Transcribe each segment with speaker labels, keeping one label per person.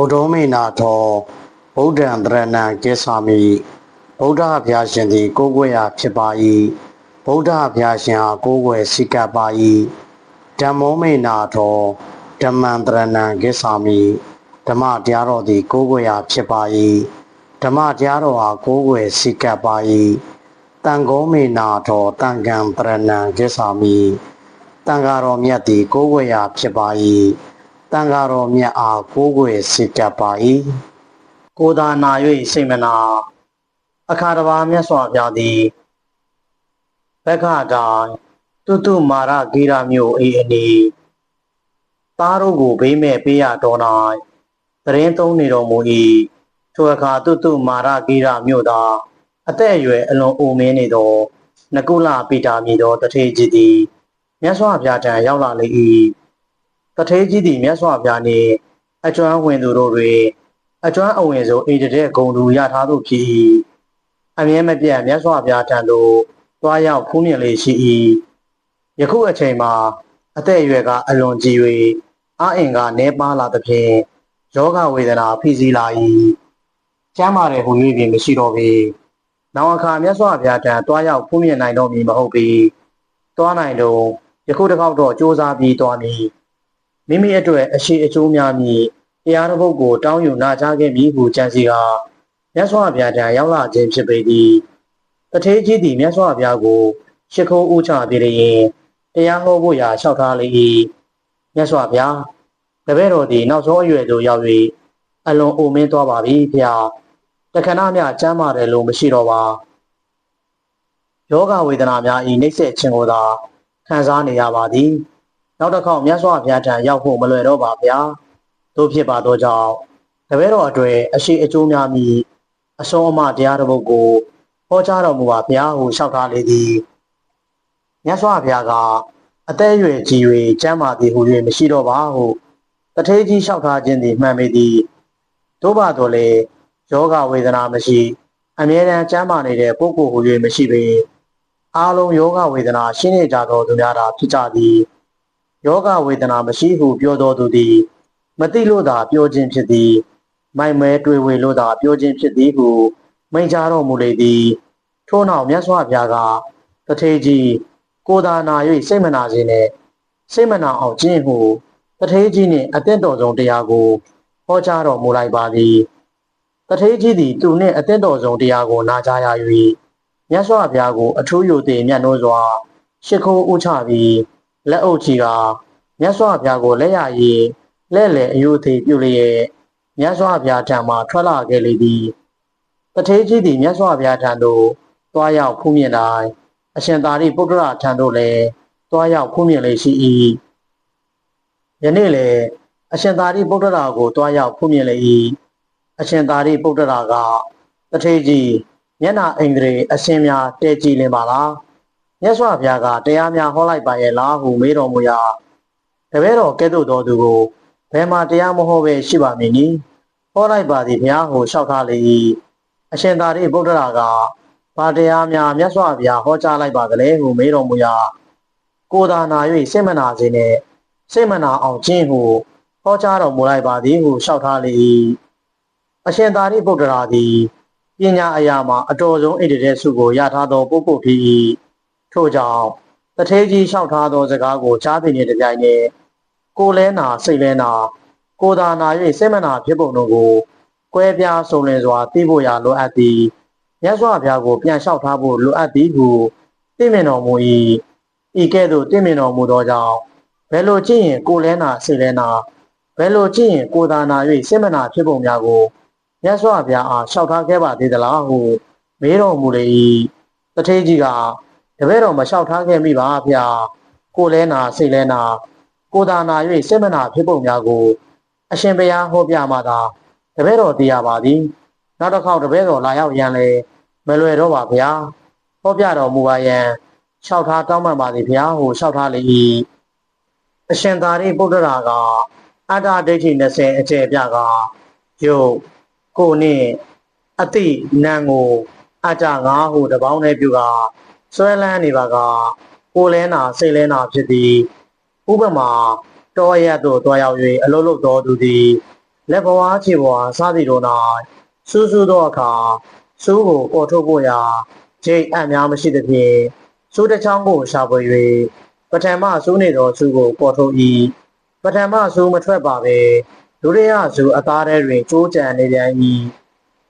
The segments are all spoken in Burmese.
Speaker 1: ဗုဒ္ဓမေနာထောဗုဒ္ဓံတရဏံကိသာမိဗုဒ္ဓဘုရားရှင်သည် ကိုးကွယ်ရာဖြစ်ပါ၏ဗုဒ္ဓဘုရားရှင်အားကိုးကွယ်စိတ်ကပ်ပါ၏ဓမ္မောမေနာထောဓမ္မံတရဏံကိသာမိဓမ္မတရားတော်သည် ကိုးကွယ်ရာဖြစ်ပါ၏ဓမ္မတရားတော်အားကိုးကွယ်စိတ်ကပ်ပါ၏တန်ခောမေနာထောတန်ကံတရဏံကိသာမိတန်ဃာတော်မြတ်သည် ကိုးကွယ်ရာဖြစ်ပါ၏ တန်ဃာတော်မြတ်အားကိုးကွယ်စိတ်ကပ်ပါ၏ကိုယ်သာနာ၍စိတ်မနာအခါတစ်ပါးမြတ်စွာဘုရားသည်ဘက္ခတိုင်းတုတုမာရဂေရမျိုးအေအနီသားတို့ကိုဘေးမဲ့ပေးရတော်၌တရင်သုံးနေတော်မူ၏ထိုအခါတုတုမာရဂေရမျိုးသာအသက်အရွယ်အလွန်အိုမင်းနေသောနကုလပိတာမည်သောတထေကြီးသည်မြတ်စွာဘုရားထံရောက်လာလေ၏ တထေကြီးသည်မြတ်စွာဘုရားနှင့်အကျွမ်းဝင်သူတို့တွင်အကျွမ်းအဝင်ဆုံးအိတ်တဲ့ဂုံသူရထားသူဖြစ်၏အမြဲမပြတ်မြတ်စွာဘုရားထံသို့သွားရောက်ဖူးမြင်လေးရှိ၏ယခုအချိန်မှာအသက်အရွယ်ကအလွန်ကြီး၍အာအင်ကနေပါလာသဖြင့်ယောဂဝေဒနာဖိစီးလာ၏ကျမ်းမာတယ်ဟူ၍ပင်မရှိတော့ပေနောက်အခါမြတ်စွာဘုရားထံသွားရောက်ဖူးမြင်နိုင်တော့မည်မဟုတ်ပေသွားနိုင်တော့ယခုတစ်ခေါက်တော့စ조사ပြီးသွားမည် မိမိအတွက်အရှိအကျိုးများမည်တရားတော်ဘုတ်ကိုတောင်းယူနာကြားခဲ့ပြီးဟုကြံစီကမြတ်စွာဘုရားထံရောက်လာခြင်းဖြစ်ပေသည်တထေးကြီးသည်မြတ်စွာဘုရားကိုရှ िख ိုးဥချပြည့်ရင်တရားဟောဖို့ရာလျှောက်ထားလေ၏မြတ်စွာဘုရားတပည့်တော်သည်နောက်ဆုံးအရွယ်သို့ရောက်၍အလွန်အိုမင်းသွားပါပြီဖျားတခဏမျှကျမ်းမာတယ်လို့မရှိတော့ပါယောဂဝေဒနာများဤနှိမ့်ဆက်ခြင်းကိုသာခံစားနေရပါသည် နောက်တစ်ခေါက်မြတ်စွာဘုရားထံရောက်ဖို့မလွယ်တော့ပါဗျာတို့ဖြစ်ပါသောကြောင့်တပည့်တော်အတွေ့အရှိအကျိုးများမည်အဆုံးအမတရားတော်ကိုဟောကြားတော်မူပါဗျာဟုလျှောက်ထားလေသည်မြတ်စွာဘုရားကအသက်အရွယ်ကြီး၍ကျမ်းမာသည်ဟု၍မရှိတော့ပါဟုတထေးကြီးလျှောက်ထားခြင်းသည်မှန်ပေသည်တို့ပါတော့လေယောဂဝေဒနာမရှိအမြဲတမ်းကျမ်းမာနေတဲ့ပုဂ္ဂိုလ်ဟု၍မရှိပေအားလုံးယောဂဝေဒနာရှင်းနေကြသောသူများသာဖြစ်ကြသည် ယောဂဝေဒနာမရှိဟုပြောတော်သူသည်မသိလို့သာပြောခြင်းဖြစ်သည်မိုင်မဲတွေ့ဝေလို့သာပြောခြင်းဖြစ်သည်ဟုမိန့်ကြားတော်မူလေသည်ထို့နောက်မြတ်စွာဘုရားကတထေကြီးကိုသာနာ၍စိတ်မနာခြင်းနဲ့စိတ်မနာအောင်ကျင့်ဟုတထေကြီးနှင့်အသင့်တော်ဆုံးတရားကိုဟောကြားတော်မူလိုက်ပါသည်တထေကြီးသည်သူနှင့်အသင့်တော်ဆုံးတရားကိုနာကြားရ၍မြတ်စွာဘုရားကိုအထူးယုံသည်မြတ်နိုးစွာရှ िख ိုးဥချပြီး လက်အုပ်ချီကမြတ်စွာဘုရားကိုလက်ရည်လက်လေအယုသေးပြုလျက်မြတ်စွာဘုရားထံမှထွက်လာခဲ့လေသည်တထေးကြီးသည်မြတ်စွာဘုရားထံသို့သွားရောက်ဖူးမြင်တိုင်းအရှင်သာရိပုတ္တရာထံသို့လည်းသွားရောက်ဖူးမြင်လေရှိ၏ယနေ့လည်းအရှင်သာရိပုတ္တရာကိုသွားရောက်ဖူးမြင်လေ၏အရှင်သာရိပုတ္တရာကတထေးကြီးမျက်နာအိန္ဒြေအရှင်များတဲကြည်လင်ပါလား မြတ်စွာဘုရားကတရားများဟောလိုက်ပါရဲ့လားဟုမေးတော်မူရာတပည့်တော်ကဲ့သို့တော်သူကိုဘယ်မှာတရားမဟောပဲရှိပါမည်နည်းဟောလိုက်ပါသည်ဘုရားကိုလျှောက်ထားလေ၏အရှင်သာရိပုတ္တရာကဘာတရားများမြတ်စွာဘုရားဟောကြားလိုက်ပါသလဲဟုမေးတော်မူရာကိုသာနာ၍စိတ်မနာခြင်းနဲ့စိတ်မနာအောင်ခြင်းဟုဟောကြားတော်မူလိုက်ပါသည်ဟုလျှောက်ထားလေ၏အရှင်သာရိပုတ္တရာသည်ပညာအရာမှာအတော်ဆုံးဣတတဲ့စုကိုရထားသောပုဂ္ဂိုလ်ဖြစ်၏ ထို့ကြောင့်တထေးကြီးလျှောက်ထားသောစကားကိုကြားသိနေတဲ့ကြိုင်နဲ့ကိုလဲနာစိတ်လဲနာကိုသာနာ၍စိတ်မနာဖြစ်ပုံတို့ကိုကွဲပြားစုံလင်စွာသိဖို့ရာလိုအပ်သည်မြတ်စွာဘုရားကိုပြန်လျှောက်ထားဖို့လိုအပ်သည်ဟုသိမြင်တော်မူ၏ဤကဲ့သို့သိမြင်တော်မူသောကြောင့်ဘယ်လိုကြည့်ရင်ကိုလဲနာစိတ်လဲနာဘယ်လိုကြည့်ရင်ကိုသာနာ၍စိတ်မနာဖြစ်ပုံများကိုမြတ်စွာဘုရားအားလျှောက်ထားခဲ့ပါသေးသလားဟုမေးတော်မူလေ၏တထေးကြီးက တပည့်တော်မလျှောက်ထားခဲ့မိပါဗျာကိုလဲနာစိတ်လဲနာကိုသာနာ၍စိတ်မနာဖြစ်ပုံများကို အရှင်ဘုရားဟောပြမှသာတပည့်တော်သိရပါသည်နောက်တစ်ခေါက်တပည့်တော်လာရောက်ရန်လေမလွယ်တော့ပါဗျာဟောပြတော်မူပါယံလျှောက်ထားတောင်းပန်ပါသည်ဗျာဟုလျှောက်ထားလေ၏အရှင်သာရိပုတ္တရာကအတ္တဒိဋ္ဌိ20အကျယ်ပြကယုတ်ကိုနှင့်အတိနံကိုအတ္တငါဟုတပေါင်းနဲ့ပြုက ဆွဲလန်းနေပါကကိုလဲနာစိတ်လဲနာဖြစ်သည်ဥပမာတောရက်သို့တွားရောက်၍အလုလုသောသူသည်လက်ဘဝခြေဘဝစသည်တို့၌စူးစူးသောအခါစူးကိုပေါ်ထုတ်ဖို့ရာဂျိတ်အံ့များမရှိသဖြင့်စူးတစ်ချောင်းကိုရှာဖွေ၍ပထမစူးနေသောစူးကိုပေါ်ထုတ်၏ပထမစူးမထွက်ပါပဲဒုတိယစူးအသားထဲတွင်ကျိုးကြံနေပြန်၏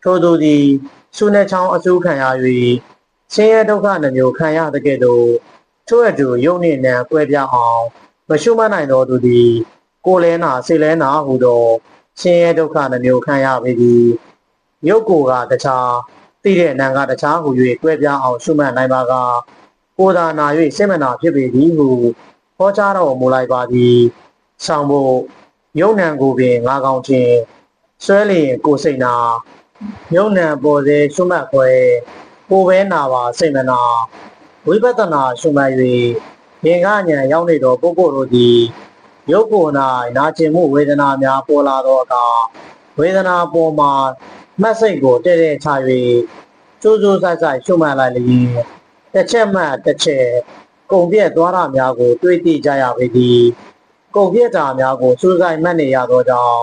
Speaker 1: ထို့သူသည်စူးနှချောင်းအစူးခံရ၍ ဆင်းရဲဒုက္ခနှမျိုးခံရတဲ့ကဲ့သို့ထို့အတူယုံနှင့်နံကွဲပြားအောင်မရှုမနိုင်သောသူသည်ကိုယ်လဲနာစိတ်လဲနာဟုသောဆင်းရဲဒုက္ခနှမျိုးခံရပေသည်ရုပ်ကိုယ်ကတခြားသိတဲ့နာကတခြားဟု၍တွဲပြားအောင်ရှုမှတ်နိုင်ပါကကိုယ်သာနာ၍စိတ်မနာဖြစ်ပေသည်ဟုဟောကြားတော်မူလိုက်ပါသည်ဆောင်ဖို့ယုံနံကိုပင်ငါကောင်းခြင်းဆွဲလျင်ကိုယ်စိတ်နာယုံနံပေါ်စေရှုမှတ်ခွဲ ကိုယ်ပဲနာပါစိတ်မနာဝိပဿနာရှုမှတ်၍ဉာဏ်ကဉာဏ်ရောက်နေသောပုဂ္ဂိုလ်တို့သည်ရုပ်ကိုယ်၌နာကျင်မှုဝေဒနာများပေါ်လာသောအခါဝေဒနာပေါ်မှာမှတ်စိတ်ကိုတည့်တည့်ချ၍စူးစူးဆိုင်ဆိုင်ရှုမှတ်လိုက်လျင်တစ်ချက်မှတစ်ချက်ကုံပြည့်သွားတာများကို တွေးသိကြရပေသည်ကုံပြည့်တာများကိုစူးစိုက်မှတ်နေရသောကြောင့်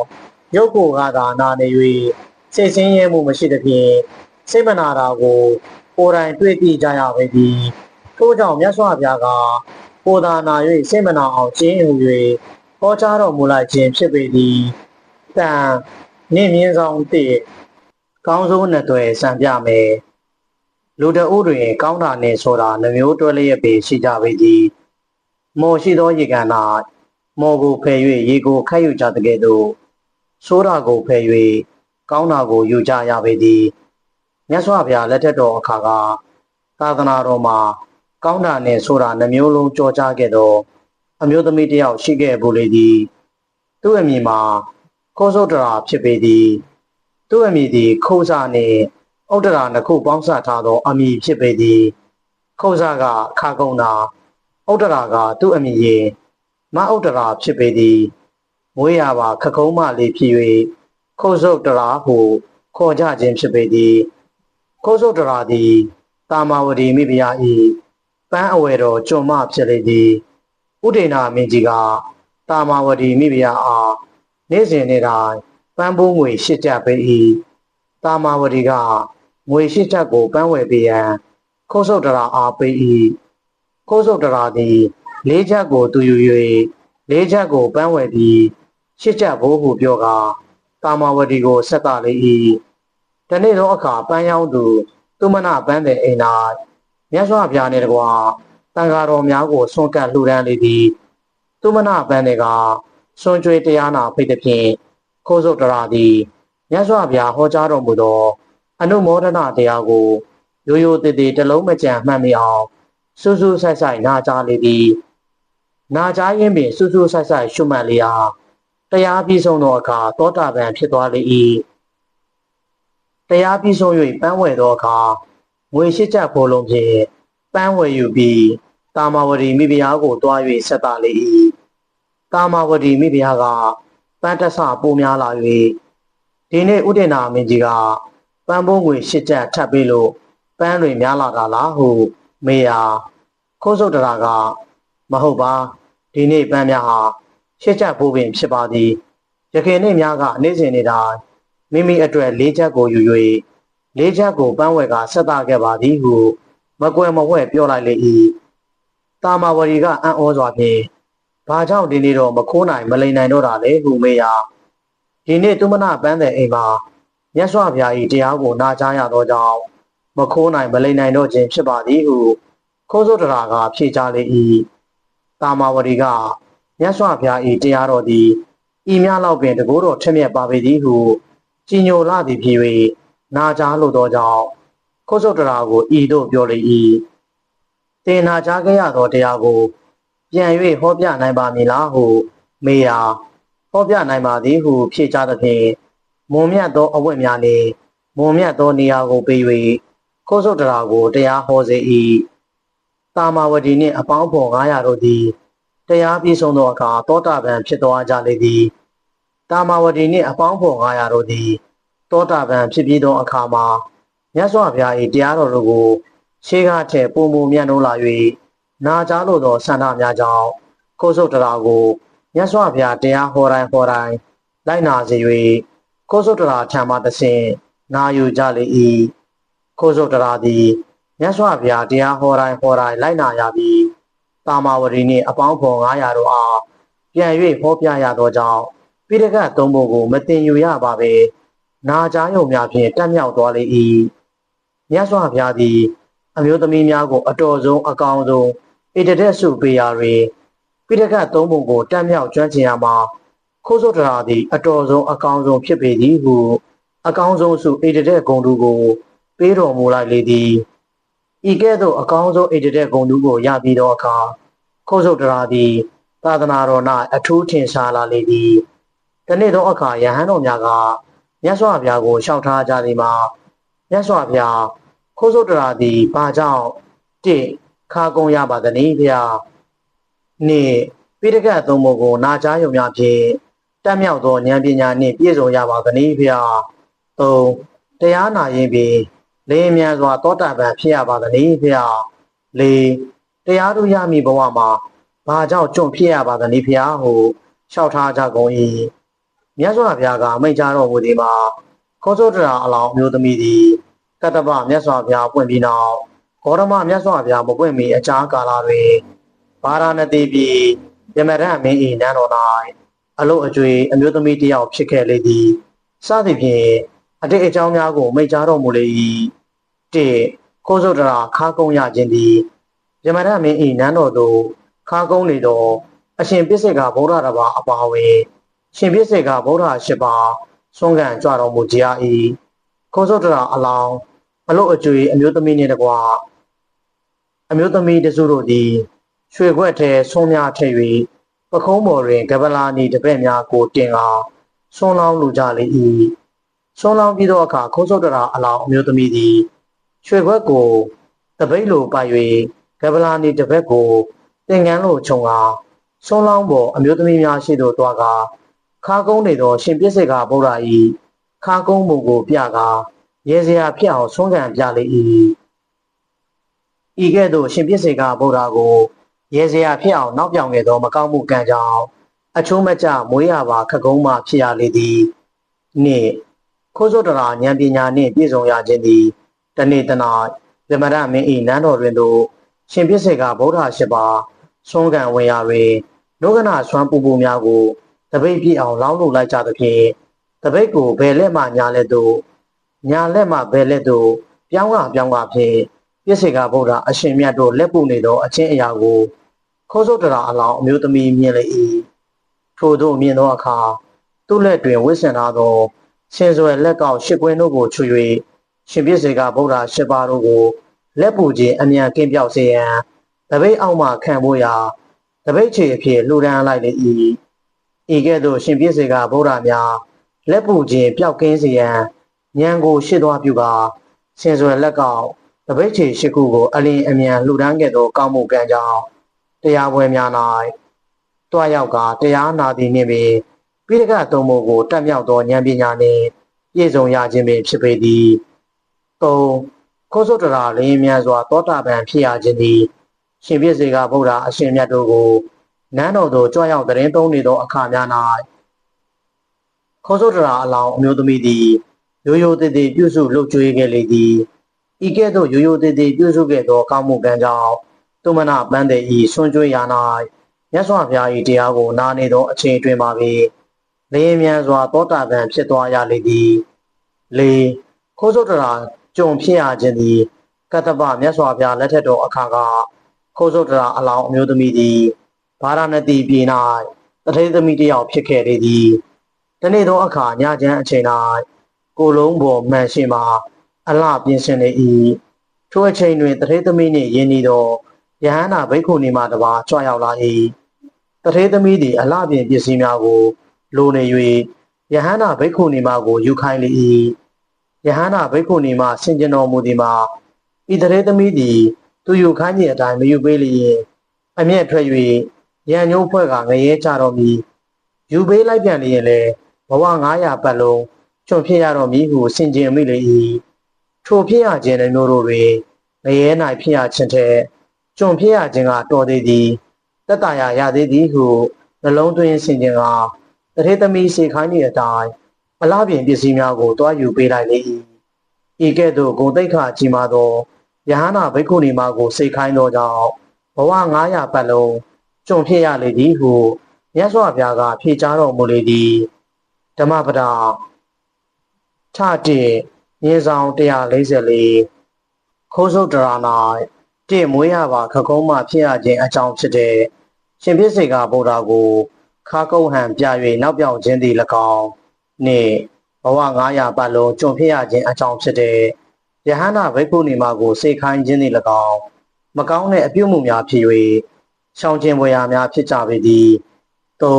Speaker 1: ရုပ်ကိုယ်ကသာနာနေ၍စိတ်ဆင်းရဲမှုမရှိသဖြင့် စိတ်မနာတာကိုကိုယ်တိုင်တွေးသိကြရပေသည်ထို့ကြောင့်မြတ်စွာဘုရားကကိုယ်သာနာ၍စိတ်မနာအောင်ကျင့်ဟူ၍ဟောကြားတော်မူလိုက်ခြင်းဖြစ်ပေသည်တန်နင့်မြင်းဆောင်တည်ကောင်းဆုံးနှစ်တွယ်စံပြမယ်လူတအုပ်တွင် ကောင်းတာနှင့်ဆိုတာနှမျိုးတွဲလျက်ပင်ရှိကြပေသည်မော်ရှိသောရေကန်၌မော်ကိုဖယ်၍ရေကိုခတ်ယူကြတဲ့ကဲ့သို့ဆိုးတာကိုဖယ်၍ကောင်းတာကိုယူကြရပေသည် မြတ်စွာဘုရားလက်ထက်တော်အခါကသာသနာတော်မှာကောင်းတာနှင့်ဆိုတာနှမျိုးလုံးကြော်ကြားခဲ့သောအမျိုးသမီးတစ်ယောက်ရှိခဲ့ဘူးလေသည်သူ့အမည်မှာခိုးစုတ်တရာဖြစ်ပေသည်သူ့အမည်သည်ခိုးစားနှင့်ဥဒ္ဒရာနှစ်ခုပေါင်းစပ်ထားသောအမည်ဖြစ်ပေသည်ခိုးစားကခါကုံတာဥဒ္ဒရာကသူ့အမည်ရင်မဥဒ္ဒရာဖြစ်ပေသည်မွေးရပါခကုံးမလေးဖြစ်၍ခိုးစုတ်တရာဟုခေါ်ကြခြင်းဖြစ်ပေသည် ခိုးစုတ်တရာသည်တာမာဝတီမိဖုရား၏ပန်းအဝယ်တော်ကျွန်မဖြစ်လေသည်ဥဒိဏမင်းကြီးကတာမာဝတီမိဖုရားအားနေ့စဉ်နေ့တိုင်းပန်းပိုးငွေရှစ်ကျပ်ပေး၏တာမာဝတီကငွေရှစ်ကျပ်ကိုပန်းဝယ်ပေးရန်ခိုးဆုပ်တရာအားပေး၏ခိုးဆုပ်တရာသည်လေးချက်ကိုသူယူ၍လေးချက်ကိုပန်းဝယ်ပြီးရှစ်ချက်ဘိုးဟုပြောကာတာမာဝတီကိုဆက်တာလေ၏ တနေ့သောအခါပန်းရောင်းသူသူမနာပန်းတဲ့အိမ်၌မြတ်စွာဘုရားနှင့်တကွာတန်ဃာတော်များကိုဆွန့်ကပ်လှူဒန်းလေသည်သူမနာပန်းတွေကဆွန့်ကြွေးတရားနာဖိတ်သည်ဖြင့်ခိုးစုတ်တရာသည်မြတ်စွာဘုရားဟောကြားတော်မူသောအနုမောဒနာတရားကိုရိုးရိုးတည်တည်တလုံးမကြံမှတ်မိအောင်စူးစူးဆိုင်ဆိုင်နာကြားလေသည်နာကြားရင်းပင်စူးစူးဆိုင်ဆိုင်ရှုမှတ်လျာတရားပြီးဆုံးသောအခါသောတာပန်ဖြစ်သွားလေ၏ တရားပြီးဆုံး၍ပန်းဝယ်သောအခါငွေရှိချက်ဖိုးလုံးဖြင့်ပန်းဝယ်ယူပြီးတာမာဝတီမိဖုရားကိုတွား၍ဆက်တာလေ၏တာမာဝတီမိဖုရားကပန်းတဆပိုးများလာ၍ဒီနေ့ဥဒိနာမင်းကြီးကပန်းပုံးငွေရှစ်ချက်ထပ်ပေးလို့ပန်းတွေများလာတာလားဟုမေးရာခိုးစုတ်တရာကမဟုတ်ပါဒီနေ့ပန်းများဟာရှစ်ချက်ပိုးပင်ဖြစ်ပါသည်ရခင်နေ့များကနေ့စဉ်နေ့တိုင်း မိမိအတွက်လေးချက်ကိုယူ၍လေးချက်ကိုပန်းဝယ်ကဆက်တာခဲ့ပါသည်ဟုမကွယ်မဝဲပြောလိုက်လေ၏တာမာဝရီကအံ့ဩစွာဖြင့်ဘာကြောင့်ဒီနေ့တော့မခိုးနိုင်မလိန်နိုင်တော့တာလဲဟုမေးရာဒီနေ့သူမနာပန်းတဲ့အိမ်မှာမြတ်စွာဘုရား၏တရားကိုနာကြားရသောကြောင့်မခိုးနိုင်မလိန်နိုင်တော့ခြင်းဖြစ်ပါသည်ဟုခိုးစိုးတရာကဖြေကြားလေ၏တာမာဝရီကမြတ်စွာဘုရား၏တရားတော်သည်ဤများလောက်ပင်တကိုးတော်ထက်မြက်ပါပေသည်ဟု ကြည်ညိုလာသည်ဖြစ်၍နာကြားလိုသောကြောင့်ခိုးစိုးတရာကိုဤသို့ပြောလေ၏တင်နာကြားခဲ့ရသောတရားကို ပြန်၍ဟောပြနိုင်ပါမည်လားဟုမေးရာဟောပြနိုင်ပါသည်ဟု ဖြေကြားသဖြင့်မွန်မြတ်သောအဝတ်များနှင့်မွန်မြတ်သောနေရာကိုပေး၍ခိုးစုတ်တရာကိုတရားဟောစေ၏တာမာဝတီနှင့်အပေါင်းဖော်900တို့သည်တရားပြည့်စုံသောအခါတောတာပန်ဖြစ်သွားကြလေသည် တာမာဝတီနှင့်အပေါင်းဖော်900တို့သည်တောတာပန်ဖြစ်ပြီးသောအခါမှာမြတ်စွာဘုရား၏တရားတော်တို့ကိုရှေးကားထက်ပုံမူမြတ်နိုးလာ၍နာကြားလိုသောဆန္ဒများကြောင့်ခိုးစုတ်တရာကိုမြတ်စွာဘုရားတရားဟောတိုင်းဟောတိုင်း
Speaker 2: လိုက်နာစေ၍ခိုးစုတ်တရာထံမှတဆင့်နာယူကြလေ၏ခိုးစုတ်တရာသည်မြတ်စွာဘုရားတရားဟောတိုင်းဟောတိုင်းလိုက်နာရပြီးတာမာဝရီနှင့်အပေါင်းဖော်900တို့အားပြန်၍ဟောပြရသောကြောင့် ပိဋကတ်သုံးပုံကို မတင်ယူရပါပဲနာကြားယုံများဖြင့်တက်မြောက်သွားလေ၏မြတ်စွာဘုရားသည် အမျိုးသမီးများကို အတော်ဆုံးအကောင်းဆုံးဣတတဲ့စုပေးရာတွင်ပိဋကတ်သုံးပုံကိုတက်မြောက်ကျွမ်းကျင်ရမှာခိုးစုတ်တရာသည်အတော်ဆုံးအကောင်းဆုံးဖြစ်ပေသည်ဟု အကောင်းဆုံးစုဣတတဲ့ဂုံတူကို ပေးတော်မူလိုက်လေသည်ဤကဲ့သို့အကောင်းဆုံးဣတတဲ့ဂုံတူကိုရပြီးသောအခါခိုးစုတ်တရာသည်သာသနာတော်၌အထူးထင်ရှားလာလေသည် တနေ့သောအခါယဟန်တော်များကမြတ်စွာဘုရားကိုလျှောက်ထားကြသည်မှာမြတ်စွာဘုရားခိုးစုတ်တရာသည်ဘာကြောင့်တစ်ခါကုံရပါသနည်းဗျာနှစ်ပိဋကတ်သုံးပုံကိုနာကြားယုံများဖြင့်တက်မြောက်သောဉာဏ်ပညာနှင့်ပြည့်စုံရပါသနည်းဗျာသုံးတရားနာရင်ပင်လင်းမြန်စွာတောတာပန်ဖြစ်ရပါသနည်းဗျာလေးတရားတို့ရမည်ဘဝမှာဘာကြောင့်ကြုံဖြစ်ရပါသနည်းဗျာဟုလျှောက်ထားကြကုန်၏ မြတ်စွာဘုရားကအမိန့်ကြားတော်မူသည်မှာခောစောတရာအလောင်းအမျိုးသမီးသည်ကတ္တပမြတ်စွာဘုရားပွင့်ပြီးနောက်ဂေါရမမြတ်စွာဘုရားမပွင့်မီအကြာကာလတွင်ဗာရာဏသီပြည်ယမရမင်း၏နန်းတော်၌အလုတ်အကျွေးအမျိုးသမီးတစ်ယောက်ဖြစ်ခဲ့လေသည်စသည်ဖြင့်အတိတ်အကြောင်းများကိုမိန့်ကြားတော်မူလေ၏တိခိုးစုတ်တရာခါကုန်းရခြင်းသည်ယမရမင်း၏နန်းတော်သို့ခါကုန်းနေသောအရှင်ပစ္စေကဗုဒ္ဓတပါအပါအဝင် ရှင်ပစ္စေကဗုဒ္ဓရှစ်ပါးဆွမ်းခံကြွတော်မူကြ၏ခိုးစုတ်တရာအလောင်းအလုတ်အကျွေးအမျိုးသမီးနှင့်တကွာအမျိုးသမီးတစုတို့သည်ရွှေခွက်ထဲဆုံးများထည့်၍ပခုံးပေါ်တွင်ကပလာနီတပည့်များကိုတင်ကာဆွန်းလောင်းလူကြလေ၏ဆွန်းလောင်းပြီးသောအခါခိုးစုတ်တရာအလောင်းအမျိုးသမီးသည်ရွှေခွက်ကိုတပိတ်လိုပိုက်၍ကပလာနီတပည့်ကိုသင်္ကန်းလိုခြုံကာဆွန်းလောင်းပေါ်အမျိုးသမီးများရှိသို့တွားကာ ခါကုန်းနေသော ရှင်ပြစ္ဆေကဗုဒ္ဓ၏ခါကုန်းမူကိုပြကာရေစရာဖြစ်အောင်ဆွမ်းခံပြလေ၏ဤကဲ့သို့ရှင်ပြစ္ဆေကဗုဒ္ဓကိုရေစရာဖြစ်အောင်နောက်ပြောင်ခဲ့သော မကောင်းမှုကံကြောင့်အချိုးမကျမွေးရပါခကုံးမှဖြစ်ရလေသည်နှင့်ခိုးစောတရာဉာဏ်ပညာနှင့်ပြည့်စုံရခြင်းသည်တနေ့တနာဗမရမင်း၏နန်းတော်တွင်သို့ရှင်ပြစ္ဆေကဗုဒ္ဓရှိပါဆွမ်းခံဝင်ရာတွင်လောကနာဆွမ်းပူပူများကို တပိတ်ပြည့်အောင်လောင်းလို့လိုက်ကြသဖြင့်တပိတ်ကိုဘယ်လက်မှညာလက်သို့ညာလက်မှဘယ်လက်သို့ပြောင်းကပြောင်းကဖြင့်ပြစ္ဆေကဗုဒ္ဓအရှင်မြတ်တို့လက်ပုနေသောအချင်းအရာကိုခိုးစုတ်တရာအလောင်းအမျိုးသမီးမြင်လေ၏ထို့သို့မြင်သောအခါသူ့လက်တွင်ဝိဆင်ထားသောရှင်စွယ်လက်ကောက်ရှစ်ကွင်းတို့ကိုချွေ၍ရှင်ပြည့်စေကဗုဒ္ဓရှစ်ပါးတို့ကိုလက်ပူခြင်းအမြန်ကင်းပြောက်စေရန်တပိတ်အောက်မှခံဖို့ရာတပိတ်ချေအဖြစ်လှူဒန်းလိုက်လေ၏ ဤကဲ့သို့ရှင်ပြည့်စေကဗုဒ္ဓများလက်ပူခြင်းပျောက်ကင်းစေရန်ဉာဏ်ကိုရှစ်သွားပြုကာရှင်စွယ်လက်ကောက်တပိတ်ချေရှစ်ခုကိုအလင်းအမြန်လှူဒန်းခဲ့သောကောင်းမှုကံကြောင့်တရားပွဲများ၌တွားရောက်ကတရားနာသည်နှင့်ပင်ပိဋကသုံးပုံကိုတက်မြောက်သောဉာဏ်ပညာနှင့်ပြည့်စုံရခြင်းပင်ဖြစ်ပေသည်၃ခိုးစုတရာလင်းမြန်စွာ သောတာပန်ဖြစ်ရခြင်းသည်ရှင်ပြည့်စေကဗုဒ္ဓအရှင်မြတ်တို့ကို နန်းတော်သို့ကြွရောက်တရင်သုံးနေသောအခါများ၌ခိုးစုတရာအလောင်းအမျိုးသမီးသည်ရိုးရိုးသေးသေးပြုစုလှုပ်ကြွေးခဲ့လေသည်ဤကဲ့သို့ရိုးရိုးသေးသေးပြုစုခဲ့သောကောင်းမှုကံကြောင့်သူမနာပန်းတဲ့ဤဆွန်ကြွေးရာ၌မြတ်စွာဘုရား၏တရားကိုနားနေသောအချိန်တွင်ပါပဲလင်းမြန်စွာတောတာပန်ဖြစ်သွားရလေသည်လေးခိုးစုတရာကြုံဖြစ်ရခြင်းသည်ကတ္တပမြတ်စွာဘုရားလက်ထက်တော်အခါကခိုးစုတရာအလောင်းအမျိုးသမီးသည် ဗာရာဏသီပြည်၌တထေသမီးတစ်ယောက်ဖြစ်ခဲ့လေသည်တနေ့သောအခါညချမ်းအချိန်၌ကိုလုံးပေါ်မှန်ရှိမှအလှပြင်းစင်နေ၏ထိုအချိန်တွင်တထေသမီးနှင့်ယင်းဤသောယဟန္တာဘိက္ခုနီမတစ်ပါးကြွရောက်လာ၏တထေသမီးသည်အလှပြင်ပစ္စည်းများကိုလိုနေ၍ယဟန္တာဘိက္ခုနီမကိုယူခိုင်းလေ၏ယဟန္တာဘိက္ခုနီမဆင်ကျင်တော်မူသည်မှာဤတထေသမီးသည်သူယူခိုင်းခြင်းအတိုင်းမယူပေးလျင်အမျက်ထွက်၍ ရန်ညိုးဖွဲ့ကငရဲကြတော်မူယူပေးလိုက်ပြန်လျင်လည်းဘဝ900ပတ်လုံးချွန်ဖြစ်ရတော်မူဟုဆင်ကျင်မိလေ၏ထိုဖြစ်ရခြင်းမျိုးတို့တွင်ငရဲ၌ဖြစ်ရခြင်းထက်ကျွန်ဖြစ်ရခြင်းကတော်သေးသည်တက်တာရရသေးသည်ဟုနှလုံးသွင်းဆင်ခြင်းကတထေသမီးစေခိုင်းသည့်အတိုင်းအလားပြင်ပစ္စည်းများကိုတွားယူပေးလိုက်လေ၏ဤကဲ့သို့ဂုံတိတ်ခကြီးမာသောယဟနာဘိက္ခုနီမကိုစေခိုင်းသောကြောင့်ဘဝ900ပတ်လုံး ကျွန်ဖြစ်ရလေသည်ဟုမြတ်စွာဘုရားကဖြေကြားတော်မူလေသည်ဓမ္မပဒထတိမြေဆောင်144ခိုးစုတ်တရာ၌တင့်မွေးရပါခကုံးမှဖြစ်ရခြင်းအကြောင်းဖြစ်တဲ့ရှင်ဖြစ်စေကဗုဒ္ဓကိုခါကုတ်ဟန်ပြ၍နောက်ပြောင်ခြင်းသည်၎င်းနှင့်ဘဝ900ပတ်လုံးကျွန်ဖြစ်ရခြင်းအကြောင်းဖြစ်တဲ့ယဟန္တာဘိက္ခုနီမကိုစေခိုင်းခြင်းသည်၎င်းမကောင်းတဲ့အပြုမှုများဖြစ်၍ ရှောင်ကျင်ဝေရာများဖြစ်ကြပေသည်၃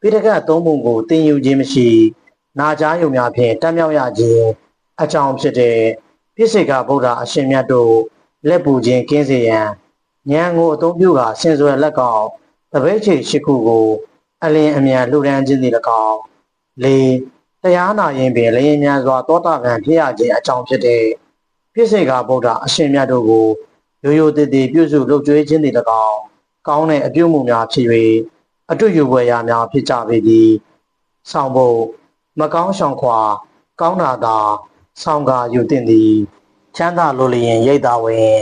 Speaker 2: ပိဋကတ်သုံးပုံကိုတင်ယူခြင်းမရှိ နာကြားယုံများဖြင့်တတ်မြောက်ရခြင်းအကြောင်းဖြစ်တဲ့ပြစ္ဆေကဗုဒ္ဓအရှင်မြတ်တို့လက်ပူခြင်းကင်းစေရန်ဉာဏ်ကိုအသုံးပြုကာဆင်စွယ်လက်ကောက်တပိတ်ချေရှိခုကို အလင်းအမြန်လှူဒန်းခြင်းသည်၎င်းလေးတရားနာရင်ပင်လျင်မြန်စွာတောတာပန်ဖြစ်ရခြင်းအကြောင်းဖြစ်တဲ့ပြစ္ဆေကဗုဒ္ဓအရှင်မြတ်တို့ကိုရိုးရိုးတည်တည်ပြုစုလုပ်ကျွေးခြင်းသည်၎င်း ကောင်းတဲ့အပြုမှုများဖြစ်၍အတွေ့ယူပွဲရာများဖြစ်ကြပေသည်ဆောင်ဖို့မကောင်းဆောင်ခွာ ကောင်းတာသာဆောင်ကာယူတင်သည်ချမ်းသာလိုလျင်ရိတ်တာဝင်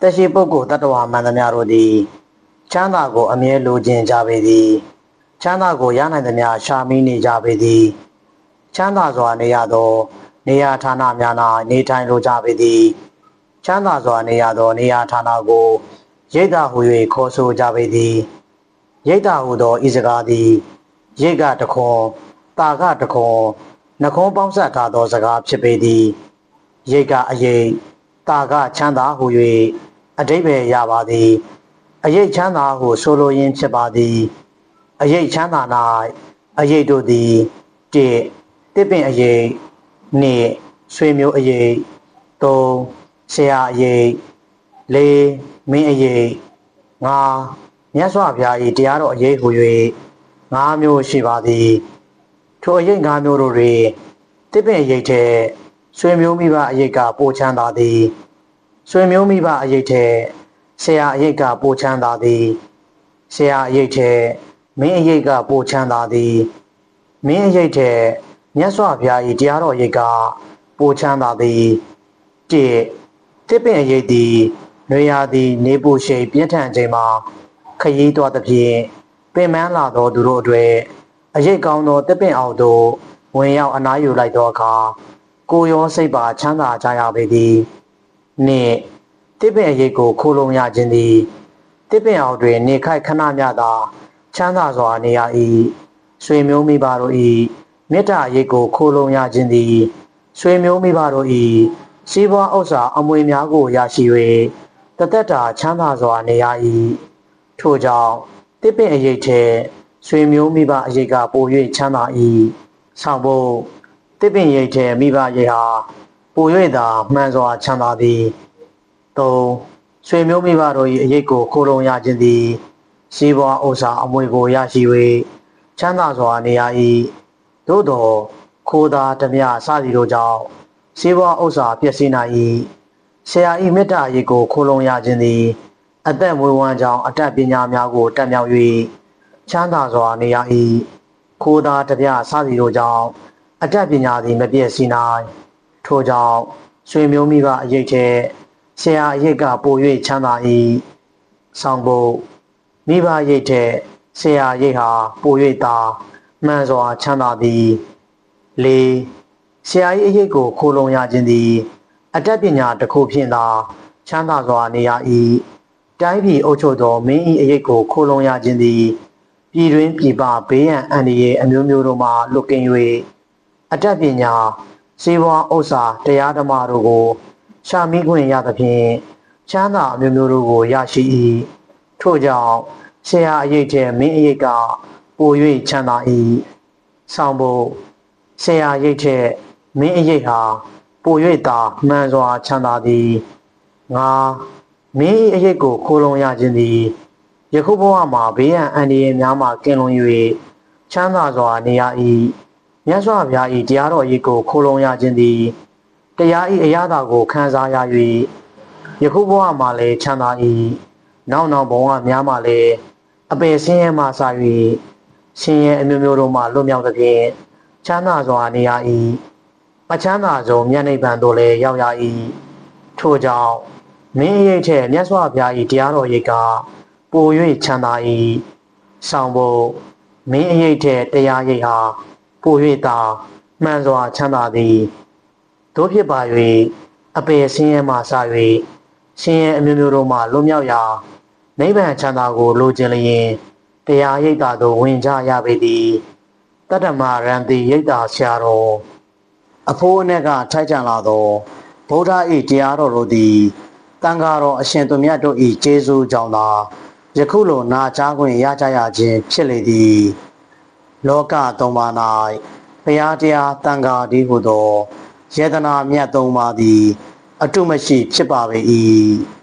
Speaker 2: တရှိပုဂ္ဂိုလ်တ attva မှန်သမျှတို့သည်ချမ်းသာကိုအမြဲလိုချင်ကြပေသည်ချမ်းသာကိုရနိုင်သမျှရှာမိနေကြပေသည်ချမ်းသာစွာနေရသော နေရာဌာနများ၌နေထိုင်လိုကြပေသည်ချမ်းသာစွာနေရသောနေရာဌာနကို ရိတ်တာဟူ၍ခေါ်ဆိုကြပေသည်ရိတ်တာဟူသောဤစကားသည်ရိတ်ကတခွန်တာကတခွန်နှခုံးပေါင်းဆက်ထားသောစကားဖြစ်ပေသည်ရိတ်ကအရေးတာကချမ်းသာဟူ၍အတိပ္ပယ်ရပါသည်အရေးချမ်းသာဟုဆိုလိုရင်းဖြစ်ပါသည်အရေးချမ်းသာ၌အရေးတို့သည်တတစ်ပင်အရေးနှင့်ဆွေမျိုးအရေးသုံးဆရာအရေး လေးမင်းအရေးငါမြတ်စွာဘုရား၏တရားတော်အရေးဟူ၍ငါးမျိုးရှိပါသည်ထိုအရေးငါးမျိုးတို့တွင်တစ်ပင်အရေးထဲဆွေမျိုးမိဘအရေးကပိုချမ်းသာသည်ဆွေမျိုးမိဘအရေးထဲဆရာအရေးကပိုချမ်းသာသည်ဆရာအရေးထဲမင်းအရေးကပိုချမ်းသာသည်မင်းအရေးထဲမြတ်စွာဘုရား၏တရားတော်အရေးကပိုချမ်းသာသည်တတစ်ပင်အရေးသည် နွေရာသီနေပူရှိန်ပြင်းထန်ချိန်မှာခရီးသွားသဖြင့်ပင်ပန်းလာသောသူတို့အတွေ့အရေးကောင်းသောတစ်ပင်အောင်သို့ဝင်ရောက်အနားယူလိုက်သောအခါကိုယ်ရောစိတ်ပါချမ်းသာကြရပေသည်နှင့်တစ်ပင်အရေးကိုခိုးလုံရခြင်းသည်တစ်ပင်အောင်တွင်နေခိုက်ခဏမြသာချမ်းသာစွာနေရ၏ဆွေမျိုးမိဘတို့၏မေတ္တာအရေးကိုခိုးလုံရခြင်းသည်ဆွေမျိုးမိဘတို့၏စီးပွားဥစ္စာအမွေများကိုရရှိ၍ တသက်တာချမ်းသာစွာနေရ၏ထို့ကြောင့်တစ်ပင်အရေးထဲဆွေမျိုးမိဘအရေးကပို၍ချမ်းသာ၏ဆောင်ဖို့တစ်ပင်ရိတ်ထဲမိဘရိတ်ဟာပို၍သာမှန်စွာချမ်းသာသည်၃ဆွေမျိုးမိဘတို့၏အရေးကိုခိုးလုံရခြင်းသည်စီးပွားဥစ္စာအမွေကိုရရှိ၍ချမ်းသာစွာနေရ၏သို့သောခိုးသားဓမြစသည်တို့ကြောင့်စီးပွားဥစ္စာပျက်စီးနိုင်၏ ဆရာ၏မေတ္တာရေးကိုခိုးလုံရခြင်းသည်အသက်မွေးဝမ်းကြောင်းအတတ်ပညာများကိုတက်မြောက်၍ချမ်းသာစွာနေရ၏ခိုးသားဓမြစသည်တို့ကြောင့်အတတ်ပညာသည်မပြည့်စည်နိုင်ထို့ကြောင့်ဆွေမျိုးမိဘအရေးထဲဆရာအရေးကပို၍ချမ်းသာ၏ဆောင်ဖို့မိဘရိတ်တဲ့ဆရာရိတ်ဟာပို၍သာမှန်စွာချမ်းသာသည်၄ဆရာ၏အရေးကိုခိုးလုံရခြင်းသည် အတတ်ပညာတစ်ခုဖြင့်သာချမ်းသာစွာနေရ၏တိုင်းပြည်အုပ်ချုပ်သောမင်း၏အရေးကိုခိုးလုံရခြင်းသည်ပြည်တွင်းပြည်ပဘေးရန်အန္တရာယ်အမျိုးမျိုးတို့မှလွတ်ကင်း၍အတတ်ပညာစေဝါဥစ္စာတရားဓမ္မတို့ကိုရှာမိခွင့်ရသဖြင့်ချမ်းသာအမျိုးမျိုးတို့ကိုရရှိ၏ထို့ကြောင့်ဆရာအရေးတဲ့မင်းအရေးကပို၍ချမ်းသာ၏ဆောင်ဖို့ဆရာရိတ်တဲ့မင်းအရေးဟာ ပို၍သာမှန်စွာချမ်းသာသည်ငါမင်း၏အရေးကိုခိုးလုံရခြင်းသည်ယခုဘဝမှာဘေးရန်အန္တရာယ်များမှကင်းလွန်၍ချမ်းသာစွာနေရ၏မြတ်စွာဘုရား၏တရားတော်အရေးကိုခိုးလုံရခြင်းသည်တရား၏အရာသာကိုခံစားရ၍ယခုဘဝမှာလည်းချမ်းသာ၏နောက်နောက်ဘဝများမှာလည်းအပေဆင်းရဲမှစ၍ရှင်ရဲ့အမျိုးမျိုးတို့မှလွတ်မြောက်သဖြင့်ချမ်းသာစွာနေရ၏ အချမ်းသာဆုံးမြတ်နိဗ္ဗာန်သို့လည်းရောက်ရ၏ထို့ကြောင့်မင်းအရေးထက်မြတ်စွာဘုရား၏တရားတော်ရိပ်ကပို၍ချမ်းသာ၏ဆောင်ဖို့မင်းအရေးထက်တရားရိပ်ဟာပို၍သာမှန်စွာချမ်းသာသည်တို့ဖြစ်ပါ၍အပေဆင်းရဲမှစ၍ရှင်ရဲ့အမျိုးမျိုးတို့မှလွတ်မြောက်ရာနိဗ္ဗာန်ချမ်းသာကိုလိုချင်လျင်တရားရိပ်သာသို့ဝင်ကြရပေသည်တတ္တမရန်တိရိပ်သာဆရာတော်
Speaker 1: အဖိုးအနက်ကထိုက်ကြံလာသောဗုဒ္ဓ၏တရားတော်တို့သည်တန်ဃာတော်အရှင်သူမြတ်တို့၏ကျေးဇူးကြောင့်သာယခုလိုနာကြားခွင့်ရကြရခြင်းဖြစ်လေသည် လောကသုံးပါး၌ဘုရားတရားတန်ဃာဒီဟုသောယေတနာမြတ်သုံးပါးသည် အတုမရှိဖြစ်ပါပေ၏